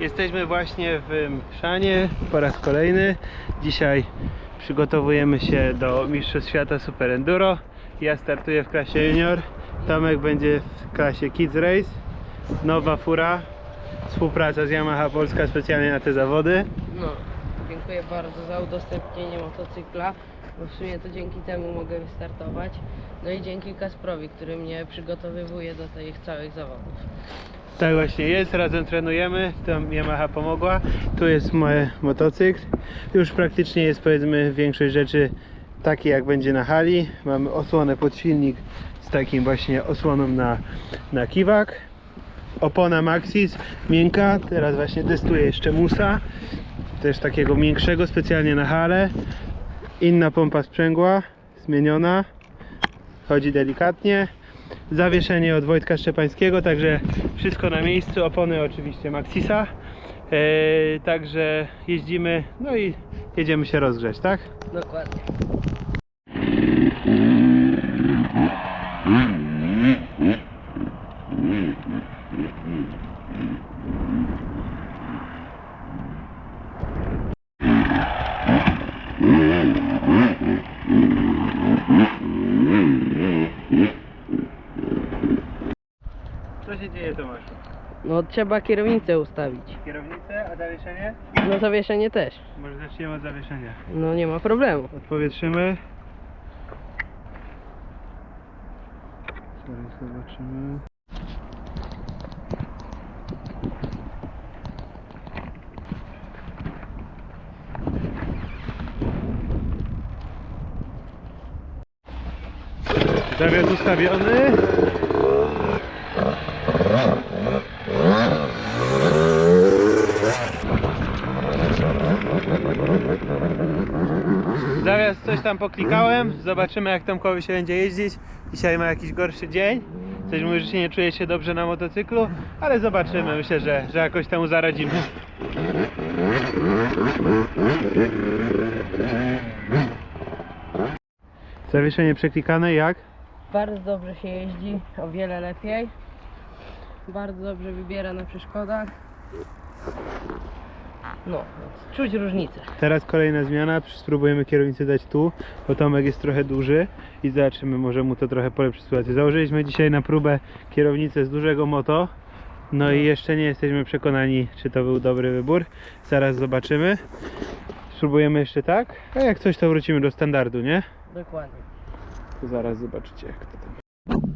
Jesteśmy właśnie w Mszanie po raz kolejny. Dzisiaj przygotowujemy się do Mistrzostw Świata Super Enduro. Ja startuję w klasie junior, Tomek będzie w klasie Kids Race. Nowa fura, współpraca z Yamaha Polska specjalnie na te zawody. No, dziękuję bardzo za udostępnienie motocykla, bo w sumie to dzięki temu mogę wystartować. No i dzięki Kasprowi, który mnie przygotowywuje do tych całych zawodów. Tak właśnie jest, razem trenujemy, tam Yamaha pomogła. Tu jest mój motocykl. Już praktycznie jest powiedzmy większość rzeczy takie jak będzie na hali. Mamy osłonę pod silnik z takim właśnie osłoną na, na kiwak. Opona Maxis, miękka, teraz właśnie testuję jeszcze Musa, też takiego miększego specjalnie na hale. Inna pompa sprzęgła, zmieniona, chodzi delikatnie. Zawieszenie od Wojtka Szczepańskiego, także wszystko na miejscu. Opony oczywiście Maxisa. Eee, także jeździmy, no i jedziemy się rozgrzać, tak? Dokładnie. Co No trzeba kierownicę ustawić. Kierownicę, a zawieszenie? No zawieszenie też. Może zaczniemy od zawieszenia. No nie ma problemu. Odpowietrzymy. Zaraz zobaczymy. Zawias ustawiony. Zaraz coś tam poklikałem, zobaczymy jak Tomkowi się będzie jeździć. Dzisiaj ma jakiś gorszy dzień. Coś mówi, że się nie czuje się dobrze na motocyklu, ale zobaczymy. Myślę, że, że jakoś temu zaradzimy. Zawieszenie przeklikane, jak? Bardzo dobrze się jeździ, o wiele lepiej. Bardzo dobrze wybiera na przeszkodach. No, czuć różnicę. Teraz kolejna zmiana, spróbujemy kierownicę dać tu, bo Tomek jest trochę duży i zobaczymy, może mu to trochę polepszy sytuację. Założyliśmy dzisiaj na próbę kierownicę z dużego moto, no i jeszcze nie jesteśmy przekonani, czy to był dobry wybór. Zaraz zobaczymy. Spróbujemy jeszcze tak, a jak coś to wrócimy do standardu, nie? Dokładnie. To zaraz zobaczycie jak to tam.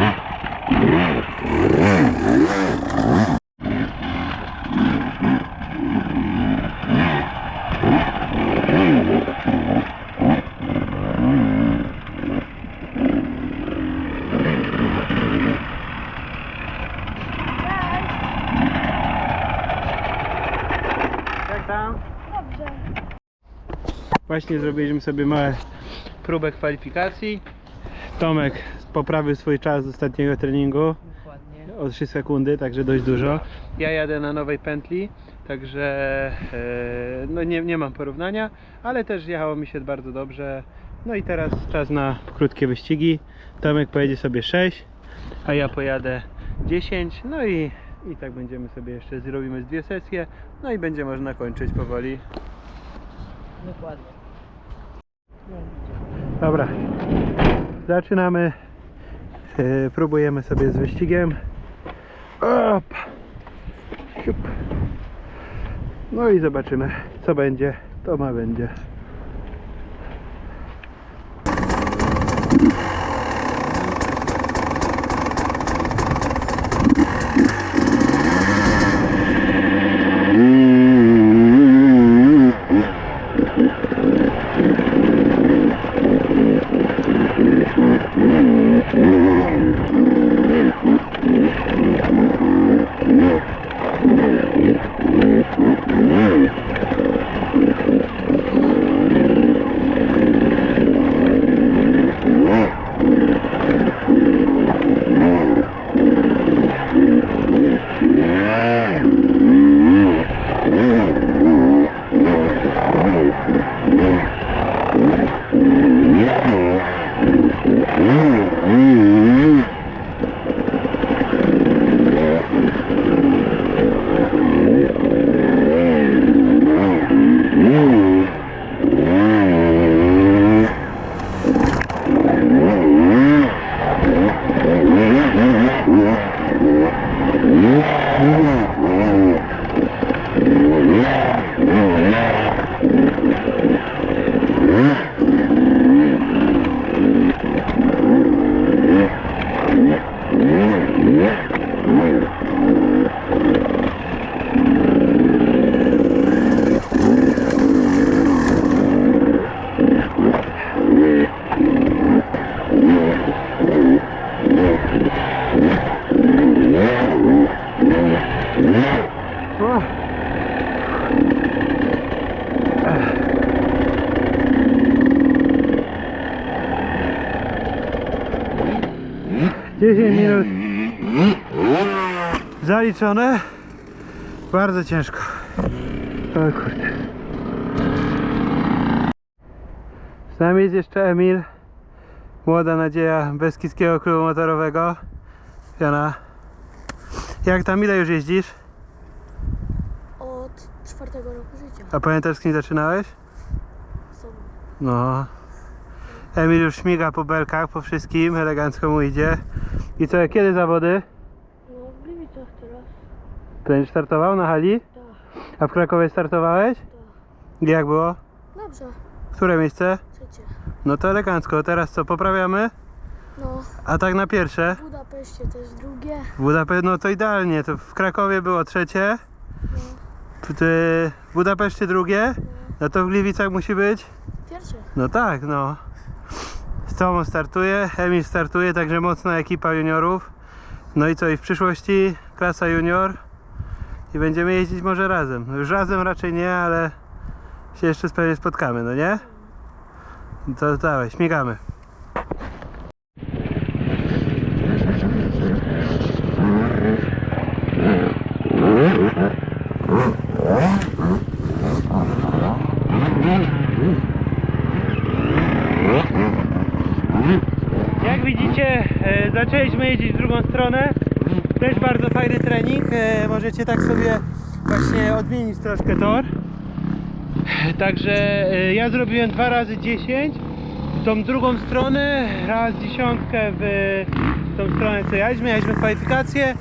Właśnie zrobiliśmy sobie małe próbę kwalifikacji. Tomek poprawił swój czas z ostatniego treningu Dokładnie. o 3 sekundy, także dość dużo. Ja jadę na nowej pętli, także e, no nie, nie mam porównania, ale też jechało mi się bardzo dobrze. No i teraz czas na krótkie wyścigi. Tomek pojedzie sobie 6, a ja pojadę 10. No i, i tak będziemy sobie jeszcze zrobimy z dwie sesje. No i będzie można kończyć powoli. Dokładnie. Dobra, zaczynamy. E, próbujemy sobie z wyścigiem. Op. No i zobaczymy, co będzie. to ma będzie. 10 minut zaliczone. Bardzo ciężko. O kurde. Z nami jest jeszcze Emil. Młoda nadzieja Beskidzkiego Klubu Motorowego. Jana. Jak tam ile już jeździsz? Od czwartego roku życia. A pamiętasz z kim zaczynałeś? No. Emil już śmiga po belkach, po wszystkim, elegancko mu idzie. I co, kiedy zawody? No w Gliwicach teraz. Będziesz startował na hali? Tak, A w Krakowie startowałeś? tak. I Jak było? Dobrze. Które miejsce? Trzecie. No to elegancko. Teraz co, poprawiamy? No, A tak na pierwsze? w Budapeszcie też drugie. W Budapeszcie, no to idealnie. To w Krakowie było trzecie. No, W, w Budapeszcie drugie. No to w Gliwicach musi być? pierwsze. No tak, no. Tobą startuje, Emil startuje, także mocna ekipa juniorów. No i co, i w przyszłości klasa junior i będziemy jeździć może razem. No już razem raczej nie, ale się jeszcze pewnie spotkamy, no nie? To dawaj, śmigamy. Jak zaczęliśmy jeździć w drugą stronę. Też bardzo fajny trening. E, możecie tak sobie właśnie odmienić troszkę tor. Także e, ja zrobiłem dwa razy 10 w tą drugą stronę, raz dziesiątkę w tą stronę co jaliśmy, jaliśmy kwalifikacje.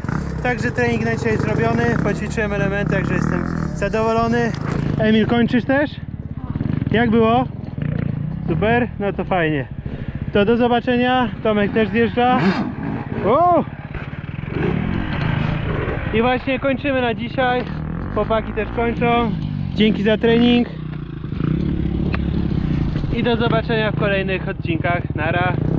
Także trening na dzisiaj zrobiony, poćwiczyłem elementy, także jestem zadowolony. Emil, kończysz też? Jak było? Super, no to fajnie. To do zobaczenia. Tomek też zjeżdża. O! I właśnie kończymy na dzisiaj. Chłopaki też kończą. Dzięki za trening. I do zobaczenia w kolejnych odcinkach. Nara.